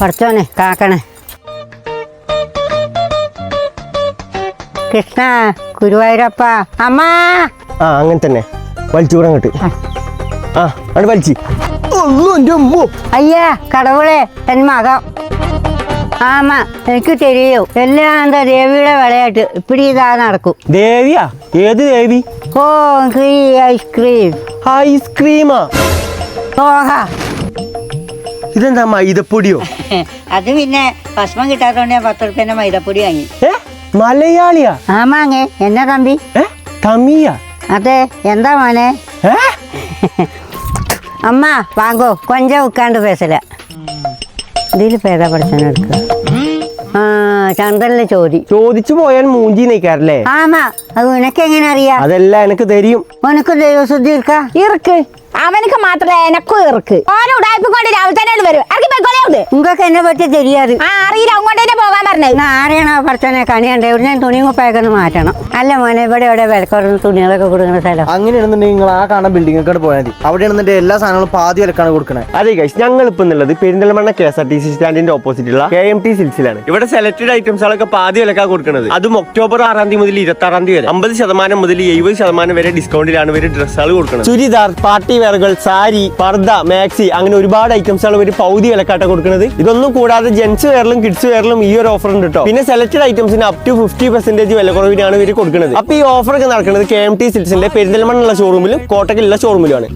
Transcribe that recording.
പഠിച്ചോനെ കാക്കണേ. കൃഷ്ണ ഗുരുവായൂരപ്പ അമ്മ. ആ അങ്ങനെ തന്നെ. വലിച്ചു കൂടെ അങ്ങോട്ട്. ആ. അവിടെ വലിച്ച്. അയ്യാ കടവുളെ എൻ മകം. ആമ എനിക്ക് തെരിയോ. എല്ലാം എന്താ ദേവിയുടെ വിളയാട്ട് ഇപ്പിടി ഇതാ നടക്കും. ദേവിയാ? ഏത് ദേവി? ഓ ഐസ്ക്രീം. ഐസ്ക്രീമാ? ഓഹ. ഇതെന്താ മൈദപ്പൊടിയോ? അത് പിന്നെ ഭക്ഷണം കിട്ടാത്തോണ്ട് ഞാൻ പത്ത് റുപ്യന്റെ മൈദപ്പൊടി വാങ്ങി. ഏ? മലയാളിയാ? ആമാങ്ങേ എന്നാ തമ്പി? ഏ? തമിയാ അതെ. എന്താ മോനെ? ഏ? അമ്മ വാങ്ങോ. കൊഞ്ച ഉക്കാണ്ട് പേസല ഇതിൽ പേതാ പഠിച്ചെടുക്കുക ആ ചന്ദ്രനിലെ ചോദി ചോദിച്ചു പോയാൽ മൂഞ്ചി നിൽക്കാറല്ലേ ആമാ അത് നിനക്ക് എങ്ങനെ അറിയാം അതെല്ലാം എനിക്ക് തരും ഉനക്ക് ദൈവശുദ്ധി ഇരിക്ക ഇറുക്ക് അവനക്ക് മാത്രമേ എനക്കും ഇറുക്ക് ഓരോ ഉടായ്പ കൊണ്ട് രാവിലെ തന്നെ വരും ഇറങ്ങി പോയിക്കോളേ നിങ്ങൾക്ക് എന്നെ പറ്റി தெரியாது ആ അറിയില്ല അങ്ങോട്ട് തന്നെ പോകാൻ പറഞ്ഞത് എന്നാ ആരെയാണോ പഠിച്ചനെ കണിയണ്ടേ ഇവിടെ ഞാൻ തുണിയും കുപ്പായൊക്കെ ഒന്ന് മാറ്റണം അല്ല മോനെ ഇവിടെ ഇവിടെ വിലക്കുറഞ്ഞ തുണികളൊക്കെ കൊടുക്കുന്ന സ്ഥലം അങ്ങനെയാണെന്നുണ്ടെങ്കിൽ നിങ്ങൾ ആ കാണുന്ന ബിൽഡിംഗ് ഒക്കെ പോയാൽ മതി അവിടെയാണെന്നുണ്ടെങ്കിൽ എല്ലാ സാധനങ്ങളും പാതി വിലക്കാണ് കൊടുക്കണേ അതെ ഗൈസ് ഞങ്ങൾ ഇപ്പൊ ഉള്ളത് Perinthalmanna K S R T C സ്റ്റാൻഡിന്റെ ഓപ്പോസിറ്റുള്ള കെ എം ടി സിൽസിലാണ് ഇവിടെ സെലക്ടഡ് ഐറ്റംസുകളൊക്കെ പാതി വിലക്കാ കൊടുക്കുന്നത് അതും ഒക്ടോബർ ആറാം തീയതി മുതൽ ഇരുപത്തി ആറാം തീയതി വരെ. അമ്പത് ശതമാനം മുതൽ എഴുപത് ശതമാനം വരെ ഡിസ്കൗണ്ടിലാണ് ഇവർ ഡ്രസ്സുകൾ കൊടുക്കുന്നത് ചുരിദാർ പാർട്ടി വെയറുകൾ സാരി പർദ്ദ മാക്സി അങ്ങനെ ഒരുപാട് ഐറ്റംസുകൾ ഇവർ പൗതി വിലക്കാട്ട കൊടുക്കുന്നത് ഇതൊന്നും കൂടാതെ ജെൻസ് വെയറിലും കിഡ്സ് വെയറിലും ഈ ഒരു ഓഫർ ഉണ്ട് കേട്ടോ പിന്നെ സെലക്ടഡ് ഐറ്റംസിന് അപ് ടു ഫിഫ്റ്റി പെർസെന്റേജ് വില കുറവിനാണ് ഇവർ കൊടുക്കുന്നത് അപ്പൊ ഈ ഓഫർ ഒക്കെ നടക്കുന്നത് കെ എം ടി സിൽസിന്റെ പെരിന്തൽമണ്ണുള്ള ഷോറൂമിലും കോട്ടക്കിലുള്ള ഷോറൂമിലുമാണ്